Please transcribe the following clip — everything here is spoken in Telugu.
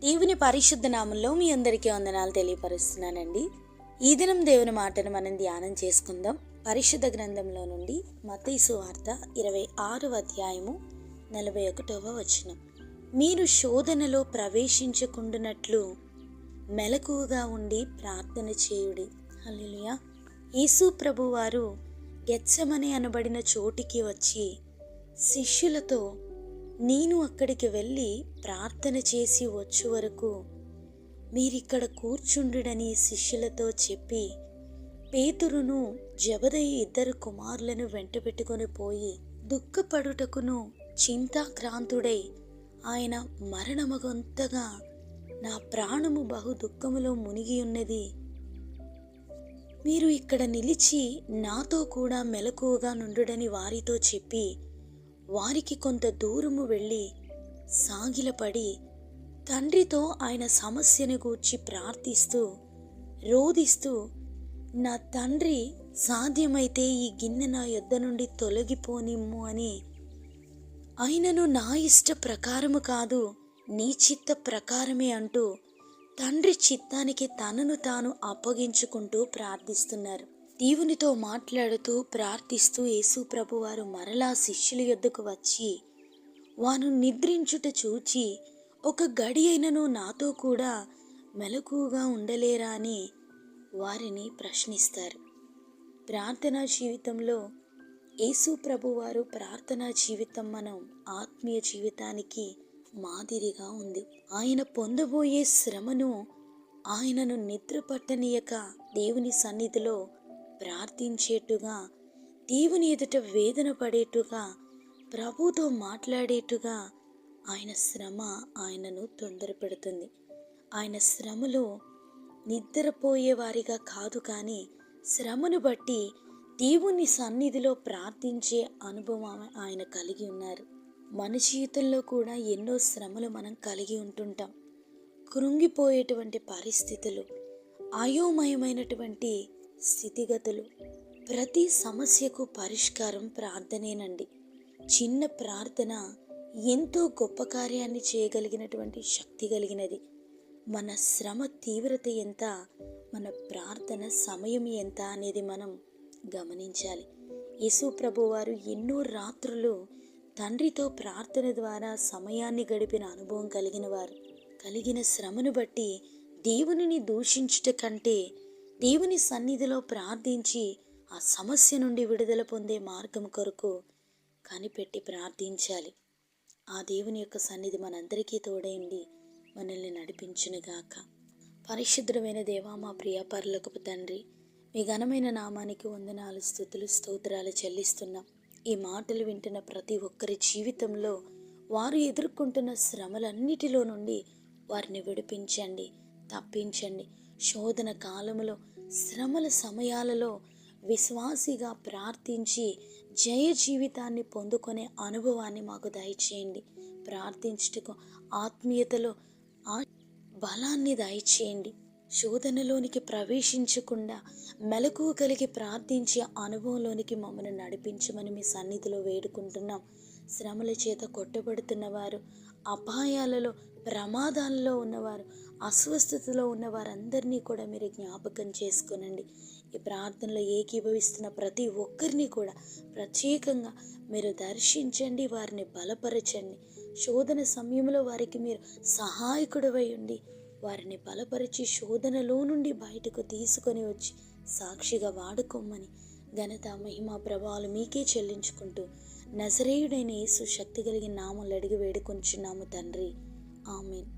దేవుని పరిశుద్ధ నామంలో మీ అందరికీ వందనాలు తెలియపరుస్తున్నానండి. ఈ దినం దేవుని మాటను మనం ధ్యానం చేసుకుందాం. పరిశుద్ధ గ్రంథంలో నుండి మతీసు వార్త ఇరవై ఆరు అధ్యాయము నలభై ఒకటవ వచనం. మీరు శోధనలో ప్రవేశించకుండానట్లు మెలకువగా ఉండి ప్రార్థన చేయుడి. హల్లెలూయా. యేసు ప్రభువారు గెచ్చమని అనబడిన చోటికి వచ్చి శిష్యులతో నేను అక్కడికి వెళ్ళి ప్రార్థన చేసి వచ్చు వరకు మీరిక్కడ కూర్చుండుడని శిష్యులతో చెప్పి పేతురును జబదయ్య ఇద్దరు కుమారులను వెంటబెట్టుకొని పోయి దుఃఖపడుటకును చింతాక్రాంతుడై ఆయన మరణమగొంతగా నా ప్రాణము బహు దుఃఖములో మునిగి ఉన్నది. మీరు ఇక్కడ నిలిచి నాతో కూడా మెలకువగా నుండుడని వారితో చెప్పి వారికి కొంత దూరము వెళ్ళి సాగిలపడి తండ్రితో ఆయన సమస్యను గూర్చి ప్రార్థిస్తూ రోధిస్తూ నా తండ్రి సాధ్యమైతే ఈ గిన్నె నా యొద్ద నుండి తొలగిపోనిమ్ము అని అయినను నా ఇష్ట ప్రకారము కాదు నీ చిత్త ప్రకారమే అంటూ తండ్రి చిత్తానికి తనను తాను అప్పగించుకుంటూ ప్రార్థిస్తున్నారు. దేవునితో మాట్లాడుతూ ప్రార్థిస్తూ యేసుప్రభు వారు మరలా శిష్యుల యొద్దకు వచ్చి వాను నిద్రించుట చూచి ఒక గడి అయినను నాతో కూడా మెలకుగా ఉండలేరా అని వారిని ప్రశ్నిస్తారు. ప్రార్థనా జీవితంలో యేసు ప్రభు వారు ప్రార్థనా జీవితం మనం ఆత్మీయ జీవితానికి మాదిరిగా ఉంది. ఆయన పొందబోయే శ్రమను ఆయనను నిద్ర పట్టనీయక దేవుని సన్నిధిలో ప్రార్థించేట్టుగా దేవుని ఎదుట వేదన పడేట్టుగా ప్రభుతో మాట్లాడేట్టుగా ఆయన శ్రమ ఆయనను తొందరపెడుతుంది. ఆయన శ్రమలో నిద్రపోయేవారిగా కాదు కానీ శ్రమను బట్టి దేవుని సన్నిధిలో ప్రార్థించే అనుభవం ఆయన కలిగి ఉన్నారు. మన జీవితంలో కూడా ఎన్నో శ్రమలు మనం కలిగి ఉంటుంటాం. కృంగిపోయేటువంటి పరిస్థితులు అయోమయమైనటువంటి స్థితిగతులు. ప్రతి సమస్యకు పరిష్కారం ప్రార్థనేనండి. చిన్న ప్రార్థన ఎంతో గొప్ప కార్యాన్ని చేయగలిగినటువంటి శక్తి కలిగినది. మన శ్రమ తీవ్రత ఎంత మన ప్రార్థన సమయం ఎంత అనేది మనం గమనించాలి. యేసు ప్రభువారు ఎన్నో రాత్రులు తండ్రితో ప్రార్థన ద్వారా సమయాన్ని గడిపిన అనుభవం కలిగిన వారు. కలిగిన శ్రమను బట్టి దేవునిని దూషించుట కంటే దేవుని సన్నిధిలో ప్రార్థించి ఆ సమస్య నుండి విడుదల పొందే మార్గం కొరకు కనిపెట్టి ప్రార్థించాలి. ఆ దేవుని యొక్క సన్నిధి మనందరికీ తోడైంది మనల్ని నడిపించునుగాక. పరిశుద్ధమైన దేవా మా ప్రియ పరులకు తండ్రి మీ ఘనమైన నామానికి వందనాలు స్థుతులు స్తోత్రాలు చెల్లిస్తున్నాం. ఈ మాటలు వింటున్న ప్రతి ఒక్కరి జీవితంలో వారు ఎదుర్కొంటున్న శ్రమలన్నిటిలో నుండి వారిని విడిపించండి తప్పించండి. శోధన కాలములో శ్రమల సమయాలలో విశ్వాసిగా ప్రార్థించి జయ జీవితాన్ని పొందుకునే అనుభవాన్ని మాకు దయచేయండి. ప్రార్థించుటకు ఆత్మీయతలో ఆ బలాన్ని దయచేయండి. శోధనలోనికి ప్రవేశించకుండా మెలకువ కలిగి ప్రార్థించే అనుభవంలోనికి మమ్మల్ని నడిపించమని మీ సన్నిధిలో వేడుకుంటున్నాం. శ్రమల చేత కొట్టబడుతున్న వారు అపాయాలలో ప్రమాదాలలో ఉన్నవారు అస్వస్థతలో ఉన్న వారందరినీ కూడా మీరు జ్ఞాపకం చేసుకునండి. ఈ ప్రార్థనలో ఏకీభవిస్తున్న ప్రతి ఒక్కరిని కూడా ప్రత్యేకంగా మీరు దర్శించండి వారిని బలపరచండి. శోధన సమయంలో వారికి మీరు సహాయకుడవై ఉండి వారిని బలపరిచి శోధనలో నుండి బయటకు తీసుకొని వచ్చి సాక్షిగా వాడుకోమని ఘనత మహిమ ప్రభావాలు మీకే చెల్లించుకుంటూ నజరేయుడైన యేసు శక్తి కలిగిన నామలు అడిగి వేడుకొంచున్నాము తండ్రి. ఆమెన్.